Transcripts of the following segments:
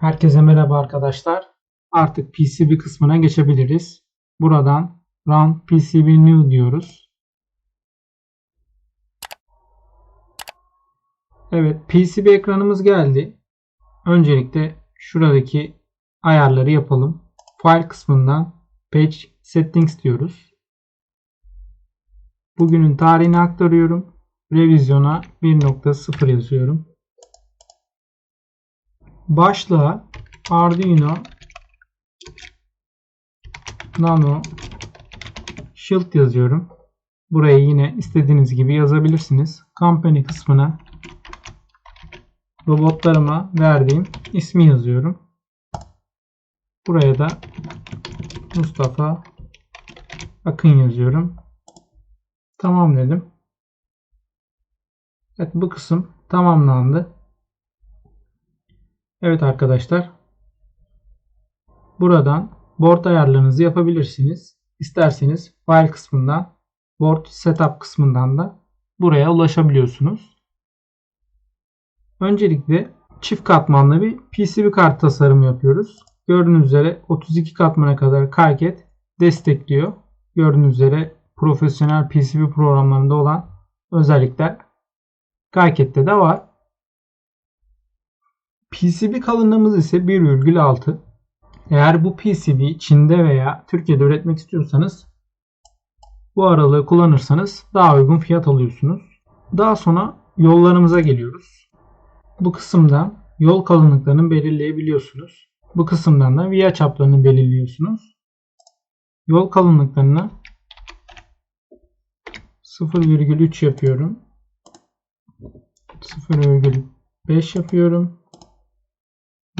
Herkese merhaba arkadaşlar. Artık PCB kısmına geçebiliriz. Buradan Run PCB New diyoruz. Evet PCB ekranımız geldi. Öncelikle şuradaki ayarları yapalım. File kısmından Page Settings diyoruz. Bugünün tarihini aktarıyorum. Revizyona 1.0 yazıyorum. Başlığa Arduino Nano Shield yazıyorum. Burayı yine istediğiniz gibi yazabilirsiniz. Company kısmına robotlarıma verdiğim ismi yazıyorum. Buraya da Mustafa Akın yazıyorum. Tamam dedim. Evet bu kısım tamamlandı. Evet arkadaşlar. Buradan board ayarlarınızı yapabilirsiniz. İsterseniz file kısmından board setup kısmından da buraya ulaşabiliyorsunuz. Öncelikle çift katmanlı bir PCB kart tasarımı yapıyoruz. Gördüğünüz üzere 32 katmana kadar Karket destekliyor. Gördüğünüz üzere profesyonel PCB programlarında olan özellikler Karket'te de var. PCB kalınlığımız ise 1,6. Eğer bu PCB Çin'de veya Türkiye'de üretmek istiyorsanız bu aralığı kullanırsanız daha uygun fiyat alıyorsunuz. Daha sonra yollarımıza geliyoruz. Bu kısımda yol kalınlıklarını belirleyebiliyorsunuz. Bu kısımdan da via çaplarını belirliyorsunuz. Yol kalınlıklarını 0,3 yapıyorum. 0,5 yapıyorum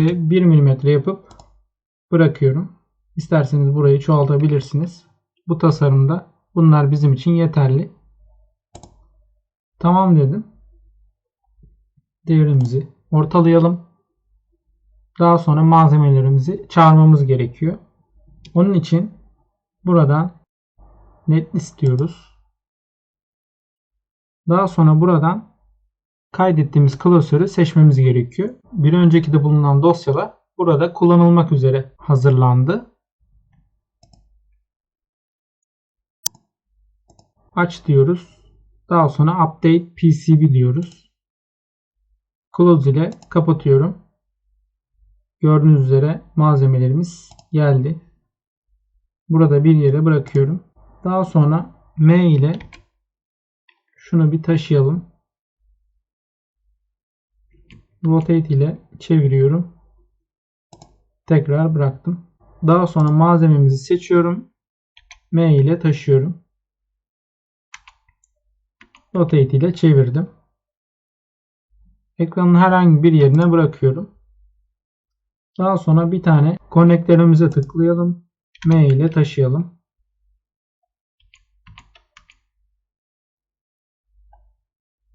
ve 1 mm yapıp bırakıyorum. İsterseniz burayı çoğaltabilirsiniz. Bu tasarımda bunlar bizim için yeterli. Tamam dedim. Devrimizi ortalayalım. Daha sonra malzemelerimizi çağırmamız gerekiyor. Onun için buradan netlist diyoruz. Daha sonra buradan kaydettiğimiz klasörü seçmemiz gerekiyor. Bir önceki de bulunan dosyalar burada kullanılmak üzere hazırlandı. Aç diyoruz. Daha sonra update PCB diyoruz. Close ile kapatıyorum. Gördüğünüz üzere malzemelerimiz geldi. Burada bir yere bırakıyorum. Daha sonra M ile şunu bir taşıyalım rotate ile çeviriyorum. Tekrar bıraktım. Daha sonra malzememizi seçiyorum. M ile taşıyorum. Rotate ile çevirdim. Ekranın herhangi bir yerine bırakıyorum. Daha sonra bir tane konnektörümüze tıklayalım. M ile taşıyalım.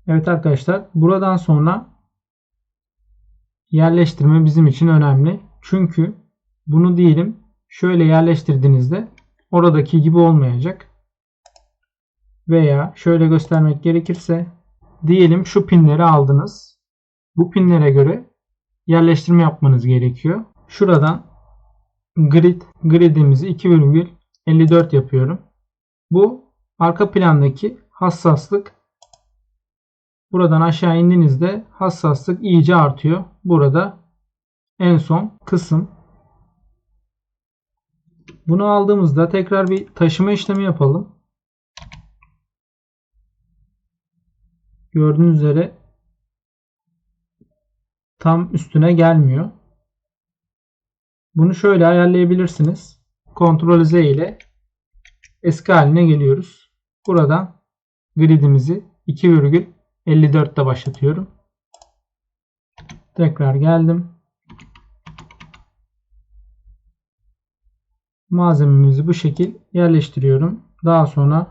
Evet arkadaşlar buradan sonra yerleştirme bizim için önemli. Çünkü bunu diyelim şöyle yerleştirdiğinizde oradaki gibi olmayacak. Veya şöyle göstermek gerekirse diyelim şu pinleri aldınız. Bu pinlere göre yerleştirme yapmanız gerekiyor. Şuradan grid gridimizi 2,54 yapıyorum. Bu arka plandaki hassaslık Buradan aşağı indiğinizde hassaslık iyice artıyor. Burada en son kısım. Bunu aldığımızda tekrar bir taşıma işlemi yapalım. Gördüğünüz üzere tam üstüne gelmiyor. Bunu şöyle ayarlayabilirsiniz. Ctrl Z ile eski haline geliyoruz. Buradan gridimizi 2,5 54 ile başlatıyorum. Tekrar geldim. Malzememizi bu şekil yerleştiriyorum. Daha sonra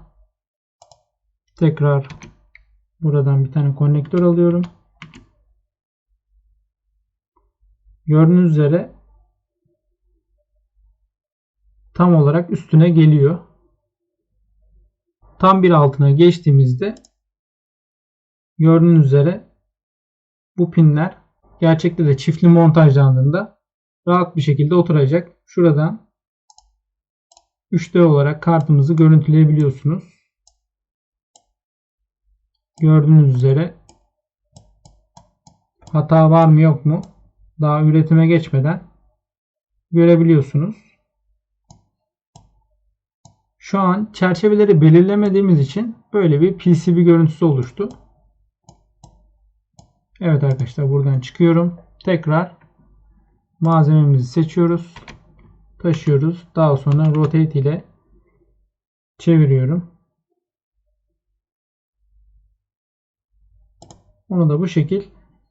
tekrar buradan bir tane konnektör alıyorum. Gördüğünüz üzere tam olarak üstüne geliyor. Tam bir altına geçtiğimizde Gördüğünüz üzere bu pinler gerçekte de çiftli montajlandığında rahat bir şekilde oturacak. Şuradan 3D olarak kartımızı görüntüleyebiliyorsunuz. Gördüğünüz üzere hata var mı yok mu daha üretime geçmeden görebiliyorsunuz. Şu an çerçeveleri belirlemediğimiz için böyle bir PCB görüntüsü oluştu. Evet arkadaşlar buradan çıkıyorum. Tekrar malzememizi seçiyoruz. Taşıyoruz. Daha sonra rotate ile çeviriyorum. Onu da bu şekil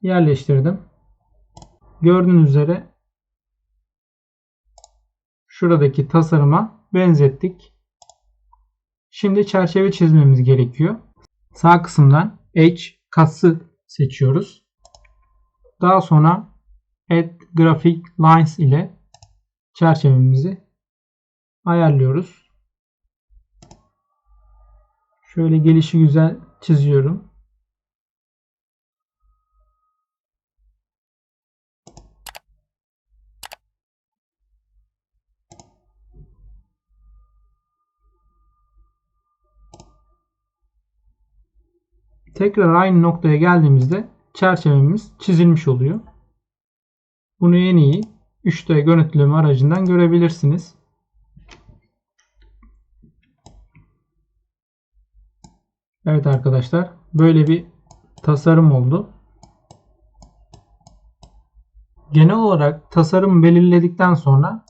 yerleştirdim. Gördüğünüz üzere şuradaki tasarıma benzettik. Şimdi çerçeve çizmemiz gerekiyor. Sağ kısımdan H kası seçiyoruz. Daha sonra Add Graphic Lines ile çerçevemizi ayarlıyoruz. Şöyle gelişi güzel çiziyorum. Tekrar aynı noktaya geldiğimizde çerçevemiz çizilmiş oluyor. Bunu en iyi 3D görüntüleme aracından görebilirsiniz. Evet arkadaşlar böyle bir tasarım oldu. Genel olarak tasarım belirledikten sonra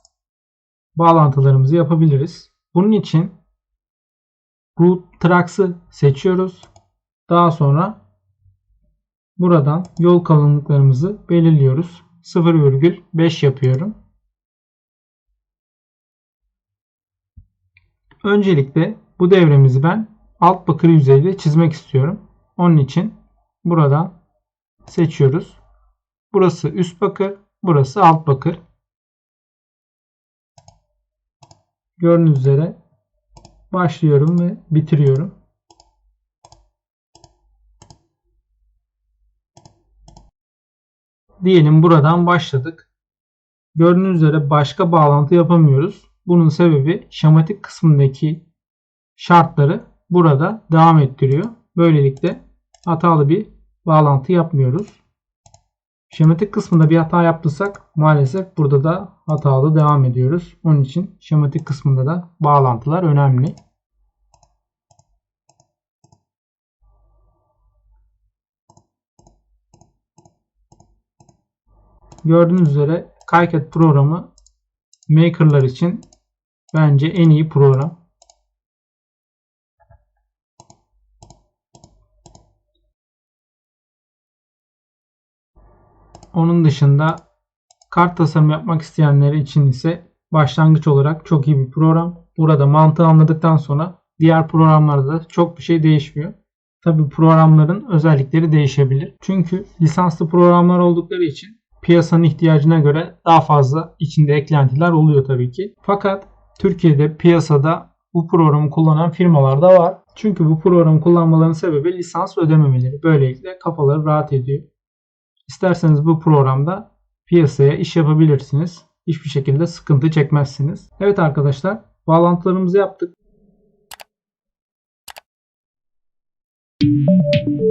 bağlantılarımızı yapabiliriz. Bunun için Root Tracks'ı seçiyoruz. Daha sonra buradan yol kalınlıklarımızı belirliyoruz. 0,5 yapıyorum. Öncelikle bu devremizi ben alt bakır yüzeyle çizmek istiyorum. Onun için buradan seçiyoruz. Burası üst bakır, burası alt bakır. Gördüğünüz üzere başlıyorum ve bitiriyorum. Diyelim buradan başladık. Gördüğünüz üzere başka bağlantı yapamıyoruz. Bunun sebebi şematik kısmındaki şartları burada devam ettiriyor. Böylelikle hatalı bir bağlantı yapmıyoruz. Şematik kısmında bir hata yaptıysak maalesef burada da hatalı devam ediyoruz. Onun için şematik kısmında da bağlantılar önemli. Gördüğünüz üzere KiCad programı makerlar için bence en iyi program. Onun dışında kart tasarım yapmak isteyenler için ise başlangıç olarak çok iyi bir program. Burada mantığı anladıktan sonra diğer programlarda da çok bir şey değişmiyor. Tabi programların özellikleri değişebilir. Çünkü lisanslı programlar oldukları için piyasanın ihtiyacına göre daha fazla içinde eklentiler oluyor tabii ki. Fakat Türkiye'de piyasada bu programı kullanan firmalar da var. Çünkü bu programı kullanmalarının sebebi lisans ödememeleri. Böylelikle kafaları rahat ediyor. İsterseniz bu programda piyasaya iş yapabilirsiniz. Hiçbir şekilde sıkıntı çekmezsiniz. Evet arkadaşlar bağlantılarımızı yaptık. Thank you.